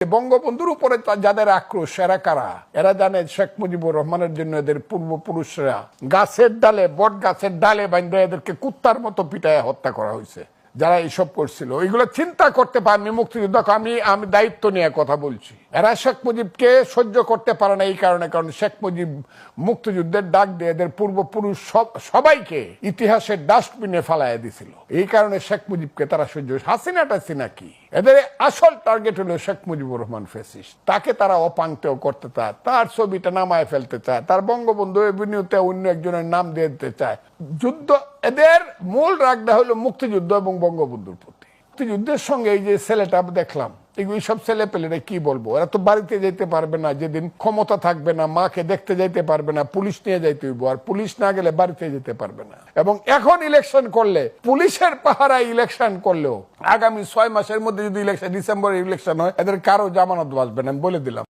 বঙ্গবন্ধুর উপরে যাদের আক্রোশ, এরা কারা? এরা জানে শেখ মুজিবুর রহমানের জন্য এদের পূর্বপুরুষরা গাছের ডালে বট গাছের ডালে বাইন্দা এদেরকে কুত্তার মতো পিটায় হত্যা করা হয়েছে। যারা এইসব করছিল ওইগুলো চিন্তা করতে পারেনি মুক্তিযুদ্ধ। আমি আমি দায়িত্ব নিয়ে কথা বলছি। এরা শেখ মুজিবকে সহ্য করতে পারে না এই কারণে, কারণ শেখ মুজিব মুক্তিযুদ্ধের ডাক দিয়ে এদের পূর্বপুরুষ সবাইকে ইতিহাসের ডাস্টবিনে ফালাইয়া দিছিল। এই কারণে শেখ মুজিবকে তারা সহ্য হাসিনা টাসিনা কি? এদের আসল টার্গেট হলো শেখ মুজিবুর রহমান ফেসিস তাকে তারা অপাঙ্ক্তেও করতে চায়, তার ছবিটা নামায় ফেলতে চায়, তার বঙ্গবন্ধু এভিনিউতে অন্য একজনের নাম দিয়ে দিতে চায়। যুদ্ধ এদের মূল রাগটা হলো মুক্তিযুদ্ধ এবং বঙ্গবন্ধুর প্রতি। মুক্তিযুদ্ধের সঙ্গে এই যে ছেলেটা দেখলাম, এগুলি সব ছেলে পেলেরা কি বলব? তো বাড়িতে যেতে পারবে না, যেদিন ক্ষমতা থাকবে না, মাকে দেখতে যাইতে পারবে না, পুলিশ নিয়ে যাইতে হইব, আর পুলিশ না গেলে বাড়িতে যেতে পারবে না। এবং এখন ইলেকশন করলে, পুলিশের পাহারায় ইলেকশন করলেও, আগামী ছয় মাসের মধ্যে যদি ইলেকশন ইলেকশন হয়, এদের কারও জামানত বাঁচবে না, আমি বলে দিলাম।